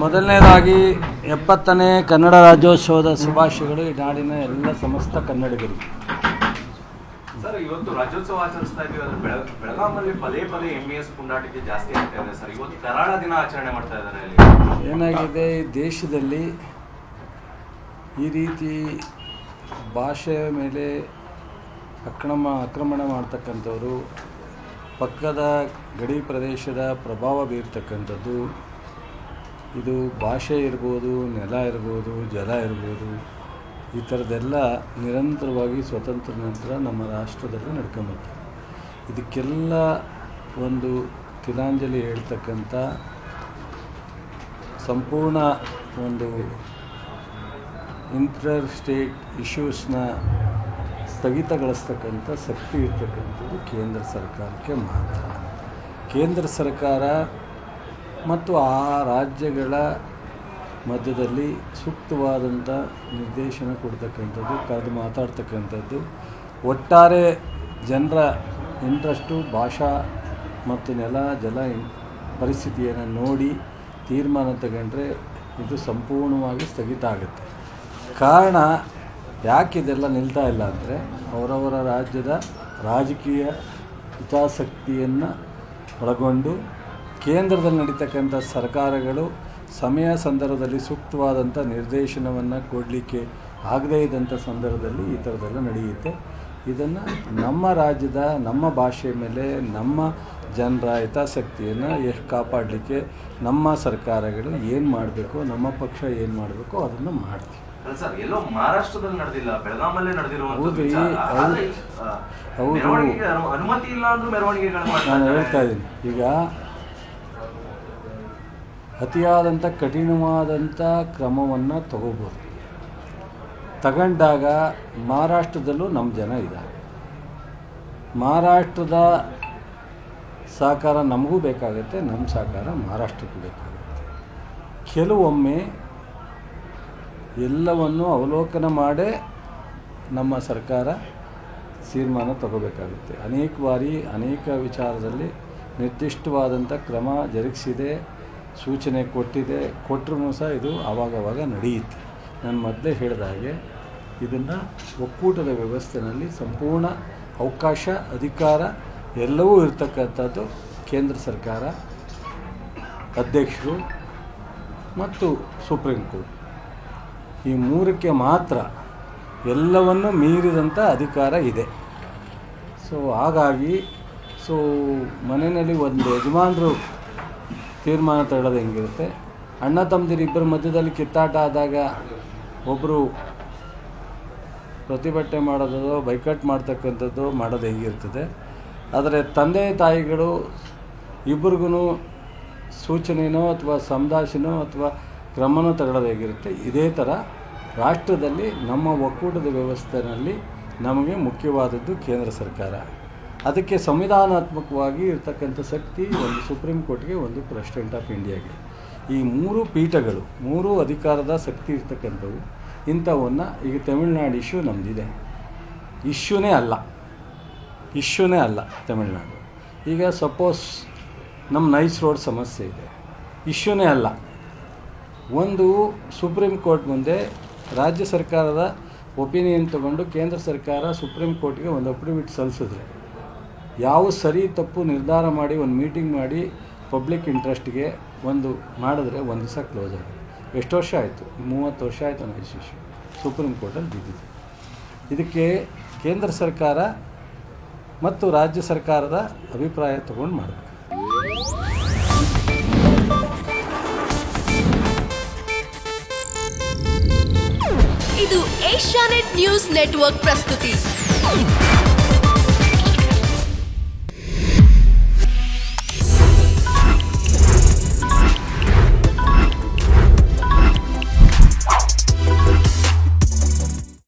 ಮೊದಲನೇದಾಗಿ ಎಪ್ಪತ್ತನೇ ಕನ್ನಡ ರಾಜ್ಯೋತ್ಸವದ ಶುಭಾಶಯಗಳು ಈ ನಾಡಿನ ಎಲ್ಲ ಸಮಸ್ತ ಕನ್ನಡಿಗರು ಸರ್ ಇವತ್ತು ರಾಜ್ಯೋತ್ಸವ ಆಚರಿಸ್ತಾ ಇದೀವಿ ಆದ್ರೆ ಬೆಳ ಬೆಳಗಾಮಲ್ಲಿ ಪದೇ ಪದೇ ಎಂ ಎಸ್ ಪುಂಡಾಟಿಕೆ ಜಾಸ್ತಿ ಆಗ್ತಾ ಇದೆ ಸರ್. ಇವತ್ತು ಕರಾಳ ದಿನ ಆಚರಣೆ ಮಾಡ್ತಾ ಇದ್ದಾರೆ ಅಲ್ಲಿ. ಏನಾಗಿದೆ? ಈ ದೇಶದಲ್ಲಿ ಈ ರೀತಿ ಭಾಷೆಯ ಮೇಲೆ ಅಕ್ರಮ ಆಕ್ರಮಣ ಮಾಡ್ತಕ್ಕಂಥವ್ರು ಪಕ್ಕದ ಗಡಿ ಪ್ರದೇಶದ ಪ್ರಭಾವ ಬೀರ್ತಕ್ಕಂಥದ್ದು ಇದು ಭಾಷೆ ಇರ್ಬೋದು, ನೆಲ ಇರ್ಬೋದು, ಜಲ ಇರ್ಬೋದು, ಈ ಥರದ್ದೆಲ್ಲ ನಿರಂತರವಾಗಿ ಸ್ವತಂತ್ರ ನಂತರ ನಮ್ಮ ರಾಷ್ಟ್ರದಲ್ಲಿ ನಡ್ಕೊಂಬತ್ತೆ ಇದಕ್ಕೆಲ್ಲ ಒಂದು ತಿಲಾಂಜಲಿ ಹೇಳ್ತಕ್ಕಂಥ ಸಂಪೂರ್ಣ ಒಂದು ಇಂಟರ್ ಸ್ಟೇಟ್ ಇಶ್ಯೂಸ್ನ ಸ್ಥಗಿತಗೊಳಿಸ್ತಕ್ಕಂಥ ಶಕ್ತಿ ಇರ್ತಕ್ಕಂಥದ್ದು ಕೇಂದ್ರ ಸರ್ಕಾರಕ್ಕೆ ಮಾತ್ರ. ಕೇಂದ್ರ ಸರ್ಕಾರ ಮತ್ತು ಆ ರಾಜ್ಯಗಳ ಮಧ್ಯದಲ್ಲಿ ಸೂಕ್ತವಾದಂಥ ನಿರ್ದೇಶನ ಕೊಡ್ತಕ್ಕಂಥದ್ದು, ಕರೆದು ಮಾತಾಡ್ತಕ್ಕಂಥದ್ದು. ಒಟ್ಟಾರೆ ಜನರ ಇಂಟ್ರೆಸ್ಟು, ಭಾಷಾ ಮತ್ತು ನೆಲ, ಜಲ ಪರಿಸ್ಥಿತಿಯನ್ನು ನೋಡಿ ತೀರ್ಮಾನ ತಗೊಂಡ್ರೆ ಇದು ಸಂಪೂರ್ಣವಾಗಿ ಸ್ಥಗಿತ ಆಗುತ್ತೆ. ಕಾರಣ ಯಾಕೆ ಇದೆಲ್ಲ ನಿಲ್ತಾ ಇಲ್ಲ ಅಂದರೆ, ಅವರವರ ರಾಜ್ಯದ ರಾಜಕೀಯ ಹಿತಾಸಕ್ತಿಯನ್ನು ಒಳಗೊಂಡು ಕೇಂದ್ರದಲ್ಲಿ ನಡೀತಕ್ಕಂಥ ಸರ್ಕಾರಗಳು ಸಮಯ ಸಂದರ್ಭದಲ್ಲಿ ಸೂಕ್ತವಾದಂಥ ನಿರ್ದೇಶನವನ್ನು ಕೊಡಲಿಕ್ಕೆ ಆಗದೇ ಇದ್ದಂಥ ಸಂದರ್ಭದಲ್ಲಿ ಈ ಥರದ್ದೆಲ್ಲ ನಡೆಯುತ್ತೆ ಇದನ್ನು ನಮ್ಮ ರಾಜ್ಯದ ನಮ್ಮ ಭಾಷೆ ಮೇಲೆ ನಮ್ಮ ಜನರ ಹಿತಾಸಕ್ತಿಯನ್ನು ಎಷ್ಟು ಕಾಪಾಡಲಿಕ್ಕೆ ನಮ್ಮ ಸರ್ಕಾರಗಳು ಏನು ಮಾಡಬೇಕು ನಮ್ಮ ಪಕ್ಷ ಏನು ಮಾಡಬೇಕು ಅದನ್ನು ಮಾಡ್ತೀವಿ ಸರ್ ಎಲ್ಲೋ ಮಹಾರಾಷ್ಟ್ರದಲ್ಲಿ ನಡೆದಿಲ್ಲ ಬೆಳಗಾಮಲ್ಲೇ ನಡೆದಿರುವಂತ ಹೌದು, ಹೌದು. ಹೌದು. ಅನುಮತಿ ಇಲ್ಲ ಅಂದ್ರೂ ಮೆರವಣಿಗೆಗಳು ಮಾಡ್ತಾ ನಾನು ಹೇಳ್ತಾ ಇದ್ದೀನಿ ಈಗ ಅತಿಯಾದಂಥ ಕಠಿಣವಾದಂಥ ಕ್ರಮವನ್ನು ತಗೋಬೋದು. ತಗೊಂಡಾಗ ಮಹಾರಾಷ್ಟ್ರದಲ್ಲೂ ನಮ್ಮ ಜನ ಇದ್ದಾರೆ ಮಹಾರಾಷ್ಟ್ರದ ಸಹಕಾರ ನಮಗೂ ಬೇಕಾಗುತ್ತೆ ನಮ್ಮ ಸಹಕಾರ ಮಹಾರಾಷ್ಟ್ರಕ್ಕೂ ಬೇಕಾಗುತ್ತೆ. ಕೆಲವೊಮ್ಮೆ ಎಲ್ಲವನ್ನು ಅವಲೋಕನ ಮಾಡೇ ನಮ್ಮ ಸರ್ಕಾರ ತೀರ್ಮಾನ ತಗೋಬೇಕಾಗುತ್ತೆ. ಅನೇಕ ಬಾರಿ ಅನೇಕ ವಿಚಾರದಲ್ಲಿ ನಿರ್ದಿಷ್ಟವಾದಂಥ ಕ್ರಮ ಜರುಗಿಸಿದೆ. ಸೂಚನೆ ಕೊಟ್ಟಿದೆ ಕೊಟ್ಟರೂ ಸಹ ಇದು ಆವಾಗವಾಗ ನಡೆಯುತ್ತೆ. ನಾನು ಮೊದಲೇ ಹೇಳಿದ ಹಾಗೆ ಇದನ್ನು ಒಕ್ಕೂಟದ ವ್ಯವಸ್ಥೆಯಲ್ಲಿ ಸಂಪೂರ್ಣ ಅವಕಾಶ, ಅಧಿಕಾರ ಎಲ್ಲವೂ ಇರತಕ್ಕಂಥದ್ದು ಕೇಂದ್ರ ಸರ್ಕಾರ, ಅಧ್ಯಕ್ಷರು ಮತ್ತು ಸುಪ್ರೀಂ ಕೋರ್ಟ್. ಈ ಮೂರಕ್ಕೆ ಮಾತ್ರ ಎಲ್ಲವನ್ನು ಮೀರಿದಂಥ ಅಧಿಕಾರ ಇದೆ. ಸೊ ಹಾಗಾಗಿ ಸೊ ಮನೆಯಲ್ಲಿ ಒಂದು ಯಜಮಾನರು ತೀರ್ಮಾನ ತಗೊಳ್ಳೋದು ಹೆಂಗಿರುತ್ತೆ? ಅಣ್ಣ ತಮ್ಮದಿರು ಇಬ್ಬರ ಮಧ್ಯದಲ್ಲಿ ಕಿತ್ತಾಟ ಆದಾಗ ಒಬ್ಬರು ಪ್ರತಿಭಟನೆ ಮಾಡೋದು ಬೈಕಟ್ ಮಾಡ್ತಕ್ಕಂಥದ್ದು ಮಾಡೋದು ಹೆಂಗಿರ್ತದೆ? ಆದರೆ ತಂದೆ ತಾಯಿಗಳು ಇಬ್ರಿಗೂ ಸೂಚನೆಯೋ ಅಥವಾ ಸಮದಾಸಿನೋ ಅಥವಾ ಕ್ರಮನೋ ತಗೊಳ್ಳೋದು ಹೇಗಿರುತ್ತೆ? ಇದೇ ಥರ ರಾಷ್ಟ್ರದಲ್ಲಿ ನಮ್ಮ ಒಕ್ಕೂಟದ ವ್ಯವಸ್ಥೆಯಲ್ಲಿ ನಮಗೆ ಮುಖ್ಯವಾದದ್ದು ಕೇಂದ್ರ ಸರ್ಕಾರ. ಅದಕ್ಕೆ ಸಂವಿಧಾನಾತ್ಮಕವಾಗಿ ಇರ್ತಕ್ಕಂಥ ಶಕ್ತಿ ಒಂದು ಸುಪ್ರೀಂ ಕೋರ್ಟ್ಗೆ ಒಂದು ಪ್ರೆಸಿಡೆಂಟ್ ಆಫ್ ಇಂಡಿಯಾಗೆ. ಈ ಮೂರು ಪೀಠಗಳು, ಮೂರು ಅಧಿಕಾರದ ಶಕ್ತಿ ಇರ್ತಕ್ಕಂಥವು, ಇಂಥವನ್ನು ಈಗ ತಮಿಳುನಾಡು ಇಶ್ಯೂ ನಮ್ಮದಿದೆ ಇಶ್ಯೂನೇ ಅಲ್ಲ. ಇಶ್ಯೂನೇ ಅಲ್ಲ ತಮಿಳುನಾಡು. ಈಗ ಸಪೋಸ್ ನಮ್ಮ ನೈಸ್ ರೋಡ್ ಸಮಸ್ಯೆ ಇದೆ. ಇಶ್ಯೂನೇ ಅಲ್ಲ. ಒಂದು ಸುಪ್ರೀಂ ಕೋರ್ಟ್ ಮುಂದೆ ರಾಜ್ಯ ಸರ್ಕಾರದ ಒಪಿನಿಯನ್ ತಗೊಂಡು ಕೇಂದ್ರ ಸರ್ಕಾರ ಸುಪ್ರೀಂ ಕೋರ್ಟ್ಗೆ ಒಂದು ಅಫಿಡವಿಟ್ ಸಲ್ಲಿಸಿದ್ರೆ ಯಾವ ಸರಿ ತಪ್ಪು ನಿರ್ಧಾರ ಮಾಡಿ, ಒಂದು ಮೀಟಿಂಗ್ ಮಾಡಿ ಪಬ್ಲಿಕ್ ಇಂಟ್ರೆಸ್ಟ್ಗೆ ಒಂದು ಮಾಡಿದ್ರೆ ಒಂದು ದಿವಸ ಕ್ಲೋಸ್ ಆಗಿದೆ ಎಷ್ಟು ವರ್ಷ ಆಯಿತು? ಮೂವತ್ತು ವರ್ಷ ಆಯಿತು ಅನ್ನೋ ಇಶ್ಯೂ ಸುಪ್ರೀಂ ಕೋರ್ಟಲ್ಲಿ ಬಿದ್ದಿದೆ. ಇದಕ್ಕೆ ಕೇಂದ್ರ ಸರ್ಕಾರ ಮತ್ತು ರಾಜ್ಯ ಸರ್ಕಾರದ ಅಭಿಪ್ರಾಯ ತಗೊಂಡು ಮಾಡಬೇಕು. ಇದು ಏಷ್ಯಾನೆಟ್ ನ್ಯೂಸ್ ನೆಟ್ವರ್ಕ್ ಪ್ರಸ್ತುತಿ.